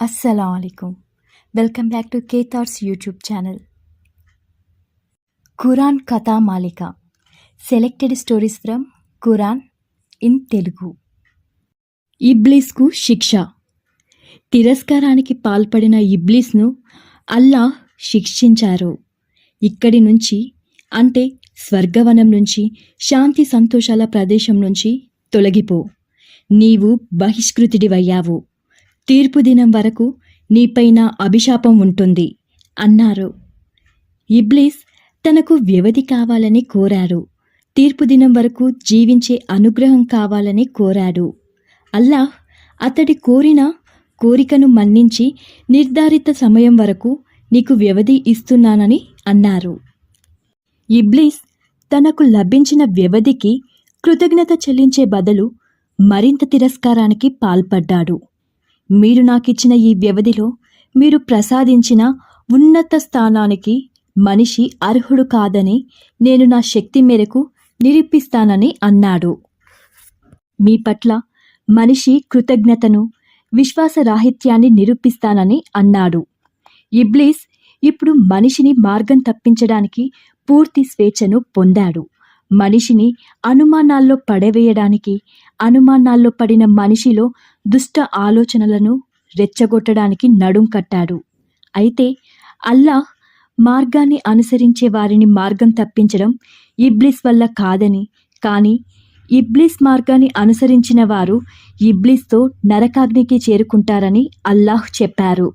అస్సలం అయికం welcome back to కేథార్స్ YouTube channel Quran Katha Malika selected stories from Quran in Telugu ఇబ్లీస్కు శిక్ష తిరస్కారానికి పాల్పడిన ఇబ్లీస్ను అల్లా శిక్షించారు ఇక్కడి నుంచి అంటే స్వర్గవనం నుంచి శాంతి సంతోషాల ప్రదేశం నుంచి తొలగిపో నీవు బహిష్కృతుడివయ్యావు తీర్పు దినం వరకు నీపైన అభిశాపం ఉంటుంది అన్నారు. ఇబ్లీస్ తనకు వ్యవధి కావాలని కోరారు. తీర్పు దినం వరకు జీవించే అనుగ్రహం కావాలని కోరాడు. అల్లాహ్ అతడి కోరిన కోరికను మన్నించి నిర్ధారిత సమయం వరకు నీకు వ్యవధి ఇస్తున్నానని అన్నారు. ఇబ్లీస్ తనకు లభించిన వ్యవధికి కృతజ్ఞత చెల్లించే బదులు మరింత తిరస్కారానికి పాల్పడ్డాడు. మీరు నాకిచ్చిన ఈ వ్యవధిలో మీరు ప్రసాదించిన ఉన్నత స్థానానికి మనిషి అర్హుడు కాదని నేను నా శక్తి మేరకు నిరూపిస్తానని అన్నాడు. మీ పట్ల మనిషి కృతజ్ఞతను విశ్వాసరాహిత్యాన్ని నిరూపిస్తానని అన్నాడు. ఇబ్లీస్ ఇప్పుడు మనిషిని మార్గం తప్పించడానికి పూర్తి స్వేచ్ఛను పొందాడు. మనిషిని అనుమానాల్లో పడవేయడానికి అనుమానాల్లో పడిన మనిషిలో దుష్ట ఆలోచనలను రెచ్చగొట్టడానికి నడుం కట్టాడు. అయితే అల్లాహ్ మార్గాన్ని అనుసరించే వారిని మార్గం తప్పించడం ఇబ్లిస్ వల్ల కాదని కానీ ఇబ్లిస్ మార్గాన్ని అనుసరించిన వారు ఇబ్లిస్తో నరకాగ్నికి చేరుకుంటారని అల్లాహ్ చెప్పారు.